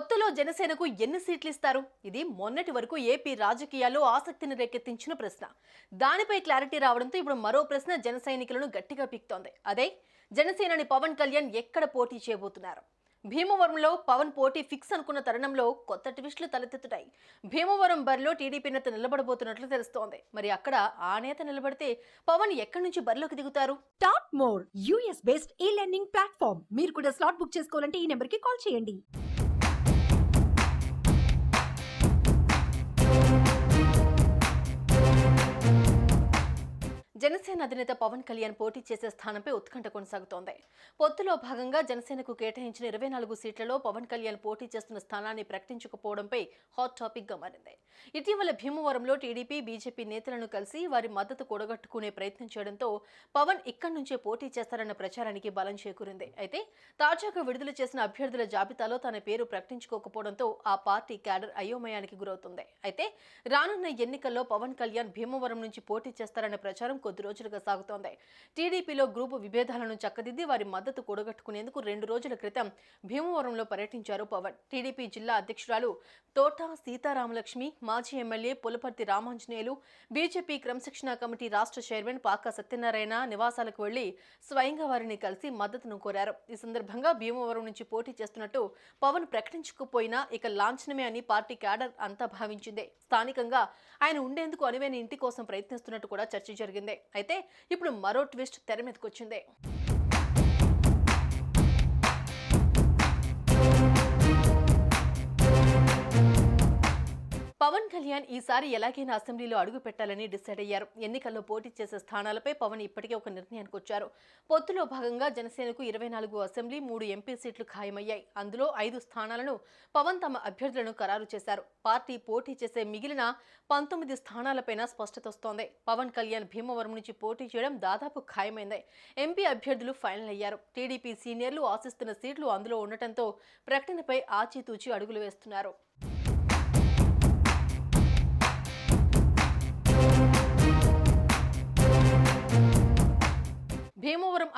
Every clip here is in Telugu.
కొత్తలో జనసేనకు ఎన్ని సీట్లు ఇస్తారు ఇది మొన్నటి వరకు ఏపీ రాజకీయాల్లో ఆసక్తిని రేకెత్తించిన ప్రశ్న. దానిపై క్లారిటీ రావడంతో ఇప్పుడు మరో ప్రశ్న జన సైనికులను గట్టిగా పీక్తోంది. అదే జనసేనని పవన్ కళ్యాణ్ ఎక్కడ పోటీ చేయబోతున్నారు? భీమవరంలో పవన్ పోటీ ఫిక్స్ అనుకున్న తరుణంలో కొత్త ట్విస్టులు తలెత్తుతాయి. భీమవరం బరిలో టీడీపీ నేత నిలబడబోతున్నట్లు తెలుస్తోంది. మరి అక్కడ ఆ నేత నిలబడితే పవన్ ఎక్కడి నుంచి బరిలోకి దిగుతారు? Top more US based e learning platform మీరు కూడా స్లాట్ బుక్ చేసుకోవాలంటే ఈ నెంబర్కి కాల్ చేయండి. జనసేన అధినేత పవన్ కళ్యాణ్ పోటీ చేసే స్థానంపై ఉత్కంఠ కొనసాగుతోంది. పొత్తులో భాగంగా జనసేనకు కేటాయించిన ఇరవై నాలుగు సీట్లలో పవన్ కళ్యాణ్ పోటీ చేస్తున్న స్థానాన్ని ప్రకటించకపోవడంపై హాట్ టాపిక్గా మారింది. ఇటీవల భీమవరంలో టీడీపీ బీజేపీ నేతలను కలిసి వారి మద్దతు కూడగట్టుకునే ప్రయత్నం చేయడంతో పవన్ ఇక్కడి నుంచే పోటీ చేస్తారన్న ప్రచారానికి బలం చేకూరింది. అయితే తాజాగా విడుదల చేసిన అభ్యర్థుల జాబితాలో తన పేరు ప్రకటించుకోకపోవడంతో ఆ పార్టీ క్యాడర్ అయోమయానికి గురవుతుంది. అయితే రానున్న ఎన్నికల్లో పవన్ కళ్యాణ్ భీమవరం నుంచి పోటీ చేస్తారన్న ప్రచారం కొద్ది రోజులుగా సాగుతోంది. టీడీపీలో గ్రూపు విభేదాలను చక్కదిద్ది వారి మద్దతు కూడగట్టుకునేందుకు రెండు రోజుల క్రితం భీమవరంలో పర్యటించారు పవన్. టీడీపీ జిల్లా అధ్యక్షురాలు తోట సీతారామలక్ష్మి మాజీ ఎమ్మెల్యే పులపర్తి రామాంజనేయులు బీజేపీ క్రమశిక్షణ కమిటీ రాష్ట్ర చైర్మన్ పాక సత్యనారాయణ నివాసాలకు వెళ్ళి స్వయంగా వారిని కలిసి మద్దతును కోరారు. ఈ సందర్భంగా భీమవరం నుంచి పోటీ చేస్తున్నట్టు పవన్ ప్రకటించకపోయినా ఇక లాంఛనమే అని పార్టీ క్యాడర్ అంతా భావించింది. స్థానికంగా ఆయన ఉండేందుకు అనువైన ఇంటి కోసం ప్రయత్నిస్తున్నట్టు కూడా చర్చ జరిగింది. అయితే ఇప్పుడు మరో ట్విస్ట్ తెర మీదకి వచ్చిందే కళ్యాణ్ ఈసారి ఎలాగైనా అసెంబ్లీలో అడుగు పెట్టాలని డిసైడ్ అయ్యారు. ఎన్నికల్లో పోటీ చేసే స్థానాలపై పవన్ ఇప్పటికే ఒక నిర్ణయానికి వచ్చారు. పొత్తులో భాగంగా జనసేనకు ఇరవై నాలుగు అసెంబ్లీ మూడు ఎంపీ సీట్లు ఖాయమయ్యాయి. అందులో ఐదు స్థానాలను పవన్ తమ అభ్యర్థులను ఖరారు చేశారు. పార్టీ పోటీ చేసే మిగిలిన పంతొమ్మిది స్థానాలపైన స్పష్టత వస్తోంది. పవన్ కళ్యాణ్ భీమవరం నుంచి పోటీ చేయడం దాదాపు ఖాయమైంది. ఎంపీ అభ్యర్థులు ఫైనల్ అయ్యారు. టీడీపీ సీనియర్లు ఆశిస్తున్న సీట్లు అందులో ఉండటంతో ప్రకటనపై ఆచితూచి అడుగులు వేస్తున్నారు.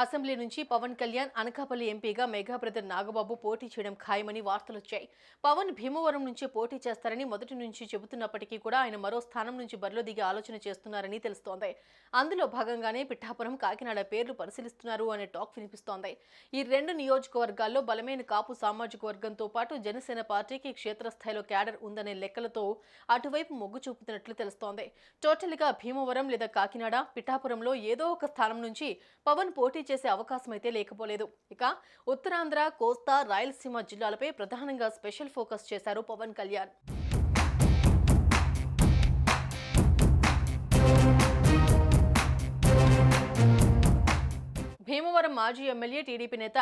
అసెంబ్లీ నుంచి పవన్ కళ్యాణ్ అనకాపల్లి ఎంపీగా మెగా బ్రదర్ నాగబాబు పోటీ చేయడం ఖాయమని వార్తలొచ్చాయి పవన్ భీమవరం నుంచి పోటీ చేస్తారని మొదటి నుంచి చెబుతున్నప్పటికీ కూడా ఆయన మరో స్థానం నుంచి బరిలో దిగి ఆలోచన చేస్తున్నారని తెలుస్తోంది. అందులో భాగంగానే పిఠాపురం కాకినాడ పేర్లు పరిశీలిస్తున్నారు అనే టాక్ వినిపిస్తోంది. ఈ రెండు నియోజకవర్గాల్లో బలమైన కాపు సామాజిక వర్గంతో పాటు జనసేన పార్టీకి క్షేత్రస్థాయిలో క్యాడర్ ఉందనే లెక్కలతో అటువైపు మొగ్గు చూపుతున్నట్లు తెలుస్తోంది. టోటల్గా భీమవరం లేదా కాకినాడ పిఠాపురంలో ఏదో ఒక స్థానం నుంచి పవన్ పోటీ చేసే అవకాశం అయితే లేకపోలేదు. ఇక ఉత్తరాంధ్ర కోస్తా రాయలసీమ జిల్లాలపై ప్రధానంగా స్పెషల్ ఫోకస్ చేశారు పవన్ కళ్యాణ్. భీమవరం మాజీ ఎమ్మెల్యే టీడీపీ నేత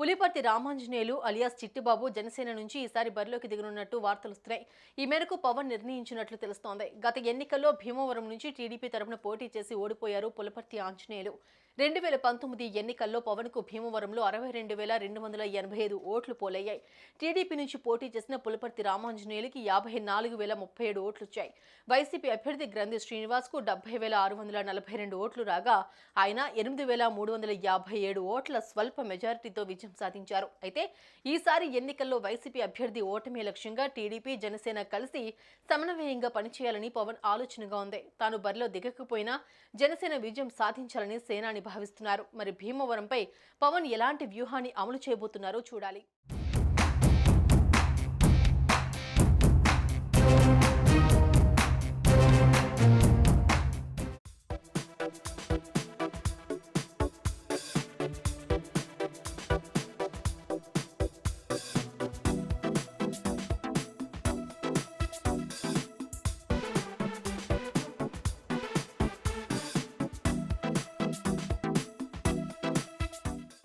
పులిపర్తి రామాంజనేయులు అలియాస్ చిట్టిబాబు జనసేన నుంచి ఈసారి బరిలోకి దిగనున్నట్టు వార్తలు వస్తున్నాయి. ఈ మేరకు పవన్ నిర్ణయించినట్లు తెలుస్తోంది. గత ఎన్నికల్లో భీమవరం నుంచి టీడీపీ తరపున పోటీ చేసి ఓడిపోయారు పులిపర్తి ఆంజనేయులు. రెండు వేల పంతొమ్మిది ఎన్నికల్లో పవన్కు భీమవరంలో అరవై రెండు వేల రెండు వందల ఎనభై ఐదు ఓట్లు పోలయ్యాయి. టీడీపీ నుంచి పోటీ చేసిన పులపర్తి రామాంజనేయులకి యాభై నాలుగు వేల ముప్పై ఏడు ఓట్లు వచ్చాయి. వైసీపీ అభ్యర్థి గ్రంథి శ్రీనివాస్కు డెబ్బై వేల ఆరు వందల నలభై రెండు ఓట్లు రాగా ఆయన ఎనిమిది వేల మూడు వందల యాభై ఏడు ఓట్ల స్వల్ప మెజారిటీతో విజయం సాధించారు. అయితే ఈసారి ఎన్నికల్లో వైసీపీ అభ్యర్థి ఓటమి లక్ష్యంగా టీడీపీ జనసేన కలిసి సమన్వయంగా పనిచేయాలని పవన్ ఆలోచనగా ఉంది. తాను బరిలో దిగకపోయినా జనసేన విజయం సాధించాలని సేనాని భావిస్తున్నారు. మరి భీమవరంపై పవన్ ఎలాంటి వ్యూహాన్ని అమలు చేయబోతున్నారో చూడాలి.